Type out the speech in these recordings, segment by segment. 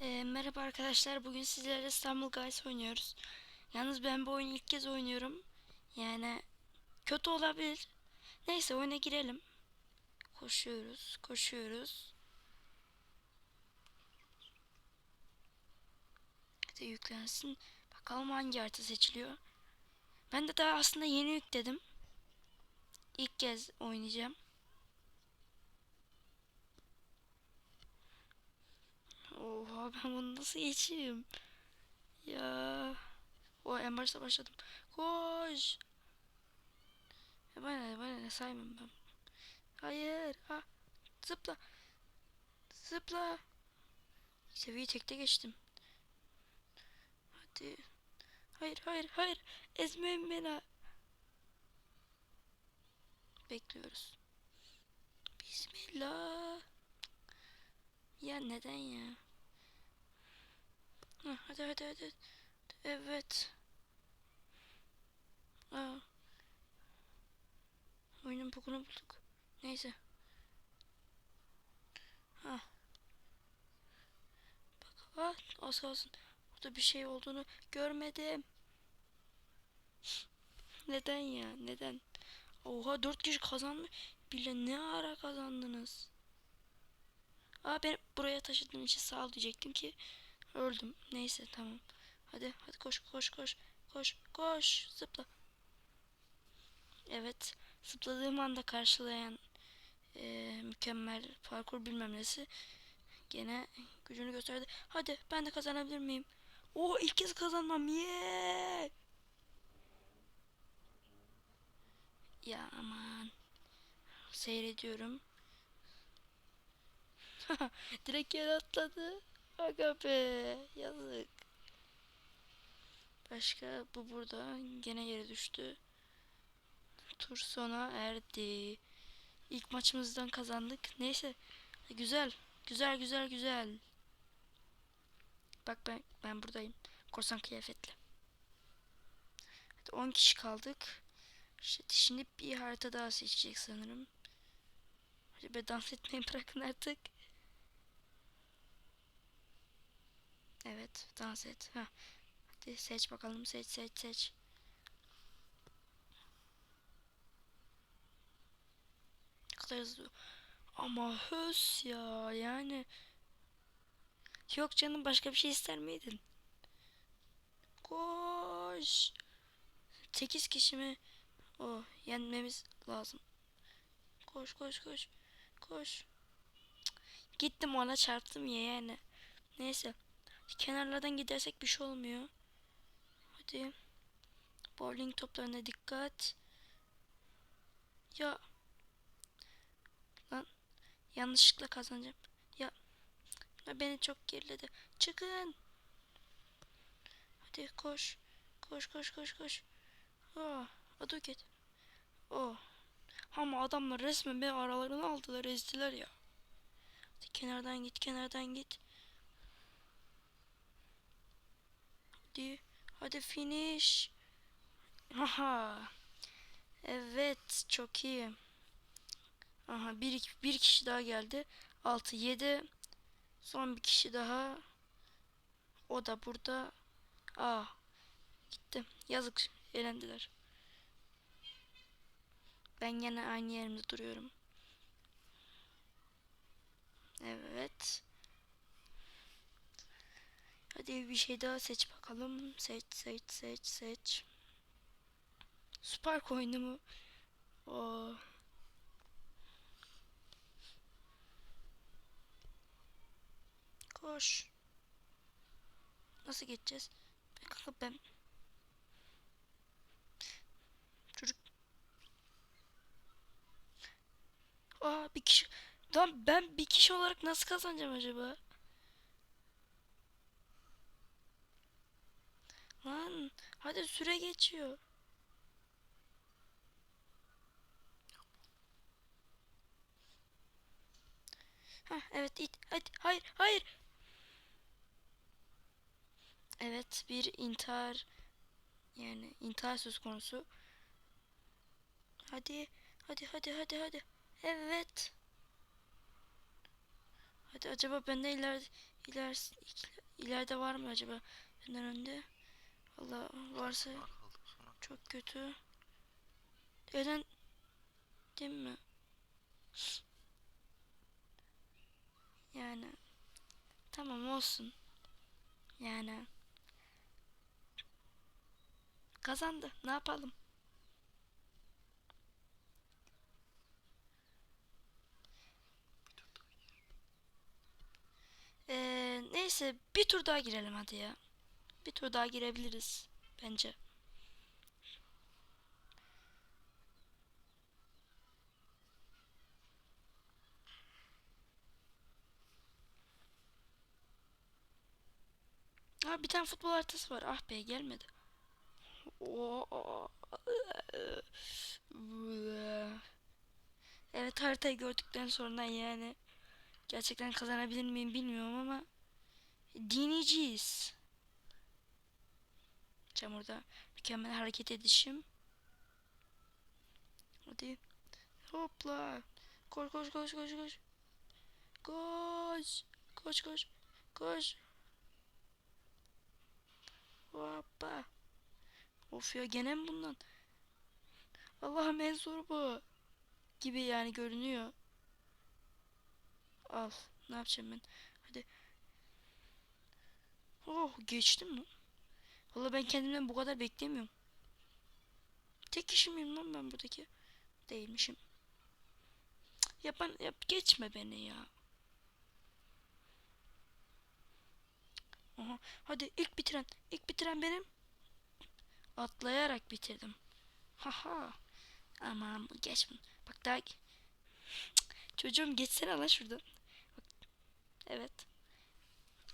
Ee, merhaba arkadaşlar. Bugün sizlerle İstanbul Guys oynuyoruz. Yalnız ben bu oyunu ilk kez oynuyorum. Yani kötü olabilir. Neyse oyuna girelim. Koşuyoruz, koşuyoruz. Hadi yüklensin. Bakalım hangi harita seçiliyor. Ben de daha aslında yeni yükledim. İlk kez oynayacağım. Oha ben bunu nasıl geçeyim? Ya. O en başta başladım. Koş. E bana ne bana ne saymam ben. Hayır. Ha. Zıpla. Zıpla. Seviyeyi tekte geçtim. Hadi. Hayır hayır hayır. Ezmeyin beni. Bekliyoruz. Bismillah. Ya neden ya? Ha, hadi hadi hadi. Evet. Aa. Oyunun bugunu bulduk. Neyse. Ha. Bak ah, az kalsın. Burada bir şey olduğunu görmedim. Neden ya? Neden? Oha dört kişi kazanmış. Bile ne ara kazandınız? Aa ben buraya taşıdığın için sağ ol diyecektim ki öldüm. Neyse tamam. Hadi hadi koş koş koş. Koş koş zıpla. Evet zıpladığım anda karşılayan eee, mükemmel parkur bilmem nesi gene gücünü gösterdi. Hadi ben de kazanabilir miyim? Oo ilk kez kazanmam. Yeah! Ya aman. Seyrediyorum. Direkt yere atladı. Aga be. Yazık. Başka bu burada. Gene yere düştü. Tur sona erdi. İlk maçımızdan kazandık. Neyse. Güzel. Güzel güzel güzel. Bak ben ben buradayım. Korsan kıyafetle. Hadi 10 kişi kaldık. İşte şimdi bir harita daha seçecek sanırım. Hadi dans etmeyi bırakın artık. Evet dans et. Heh. Hadi seç bakalım seç seç seç. Ne. Ama höz ya yani. Yok canım başka bir şey ister miydin? Koş. 8 kişi mi? O yenmemiz lazım. Koş koş koş. Koş. Gittim ona çarptım ya yani. Neyse. Kenarlardan gidersek bir şey olmuyor. Hadi. Bowling toplarına dikkat. Ya. Lan. Yanlışlıkla kazanacağım. Ya. beni çok geriledi. Çıkın. Hadi koş. Koş koş koş koş. Oh. Aduket. Oh. Ama adamlar resmen beni aralarına aldılar ezdiler ya. Hadi kenardan git kenardan git. Hadi. Hadi finish. Aha. Evet çok iyi. Aha bir, bir kişi daha geldi. 6 7. Son bir kişi daha. O da burada. Aa. Gitti. Yazık. Elendiler. Ben yine aynı yerimde duruyorum. Evet. Hadi bir şey daha seç bakalım. Seç seç seç seç. Spark oyunu mu? O. Koş. Nasıl geçeceğiz? Kanka ben çocuk Aa bir kişi Lan ben bir kişi olarak nasıl kazanacağım acaba? Lan hadi süre geçiyor. Ha evet it hadi hayır hayır. Evet bir intihar yani intihar söz konusu. Hadi hadi hadi hadi hadi. Evet. Hadi acaba ben de iler İlerisi, ileride var mı acaba? Benden önde. Valla varsa çok kötü. Elen değil mi? Yani tamam olsun. Yani kazandı. Ne yapalım? Ee, neyse bir tur daha girelim hadi ya. Bir tur daha girebiliriz bence. Ha bir tane futbol haritası var. Ah be gelmedi. Evet haritayı gördükten sonra yani gerçekten kazanabilir miyim bilmiyorum ama deneyeceğiz. Çamurda mükemmel hareket edişim. Hadi. Hopla. Koş koş koş koş koş. Koş. Koş koş. Koş. Hoppa. Of ya gene mi bundan? Allah'ım en zor bu. Gibi yani görünüyor. Al. Ne yapacağım ben? Hadi. Oh geçtim lan. Valla ben kendimden bu kadar beklemiyorum. Tek kişi miyim lan ben buradaki? Değilmişim. Yapan yap geçme beni ya. Aha, hadi ilk bitiren, ilk bitiren benim. Atlayarak bitirdim. Haha. Aman geç bunu. Bak daha çocuğum geçsene lan şuradan. Evet.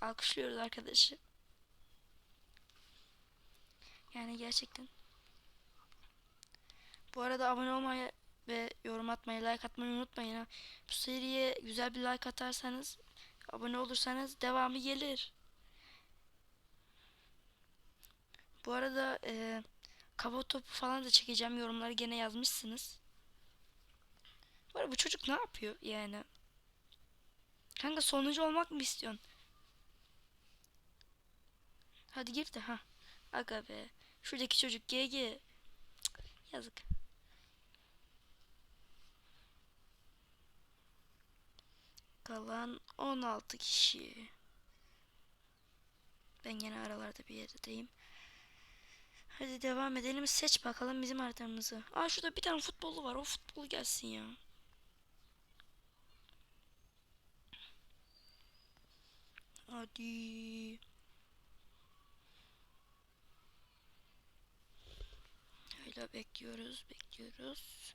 Alkışlıyoruz arkadaşı. Yani gerçekten. Bu arada abone olmayı ve yorum atmayı, like atmayı unutmayın ha. Bu seriye güzel bir like atarsanız, abone olursanız devamı gelir. Bu arada e, kafa topu falan da çekeceğim. Yorumları gene yazmışsınız. Bu arada bu çocuk ne yapıyor yani? Kanka sonuncu olmak mı istiyorsun? Hadi gir de ha. Aga be. Şuradaki çocuk GG. Yazık. Kalan 16 kişi. Ben gene aralarda bir yerdeyim. Hadi devam edelim. Seç bakalım bizim haritamızı. Aa şurada bir tane futbolu var. O futbolu gelsin ya. Hadi. Öyle bekliyoruz, bekliyoruz.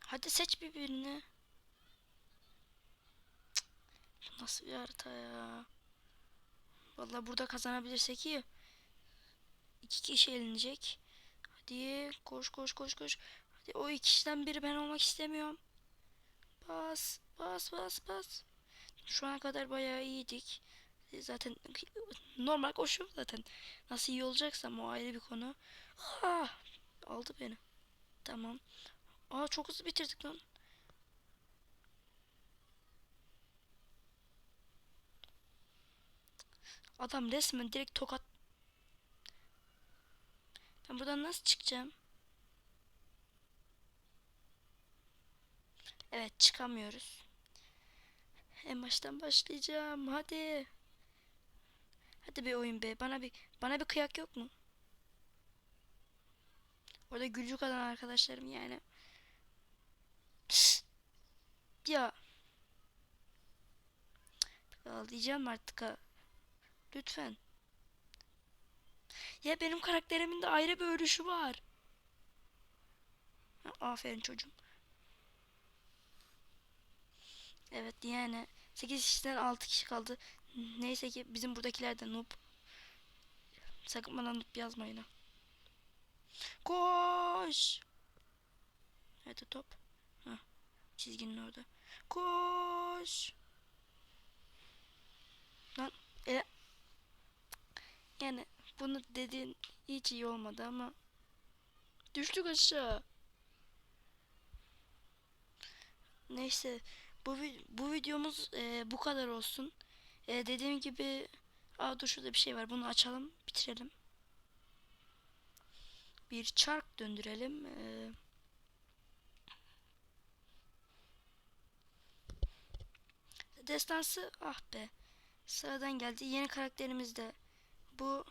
Hadi seç bir birini. Cık, nasıl bir harita ya? Vallahi burada kazanabilirsek iyi. İki kişi elenecek. Hadi koş koş koş koş. Hadi o iki kişiden biri ben olmak istemiyorum. Bas bas bas bas. Şu ana kadar bayağı iyiydik. Zaten normal koşuyorum zaten. Nasıl iyi olacaksam o ayrı bir konu. Ah, aldı beni. Tamam. Aa çok hızlı bitirdik lan. Adam resmen direkt tokat. Ben buradan nasıl çıkacağım? Evet çıkamıyoruz. En baştan başlayacağım. Hadi. Hadi bir oyun be. Bana bir bana bir kıyak yok mu? Orada gülcük alan arkadaşlarım yani. Ya. Ağlayacağım artık ha. Lütfen. Ya benim karakterimin de ayrı bir örüşü var. Ha, aferin çocuğum. Evet yani 8 kişiden 6 kişi kaldı. Neyse ki bizim buradakiler de noob. Sakın bana noob yazmayın ha. Koş. Hadi top. Hah, çizginin orada. Koş. Lan e, yani bunu dediğin hiç iyi olmadı ama düştük aşağı. Neyse bu bu videomuz e, bu kadar olsun. Ee, dediğim gibi Aa dur şurada bir şey var. Bunu açalım. Bitirelim. Bir çark döndürelim. Ee, destansı ah be. Sıradan geldi. Yeni karakterimiz de bu.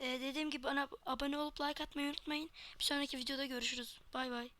Ee, dediğim gibi bana abone olup like atmayı unutmayın. Bir sonraki videoda görüşürüz. Bay bay.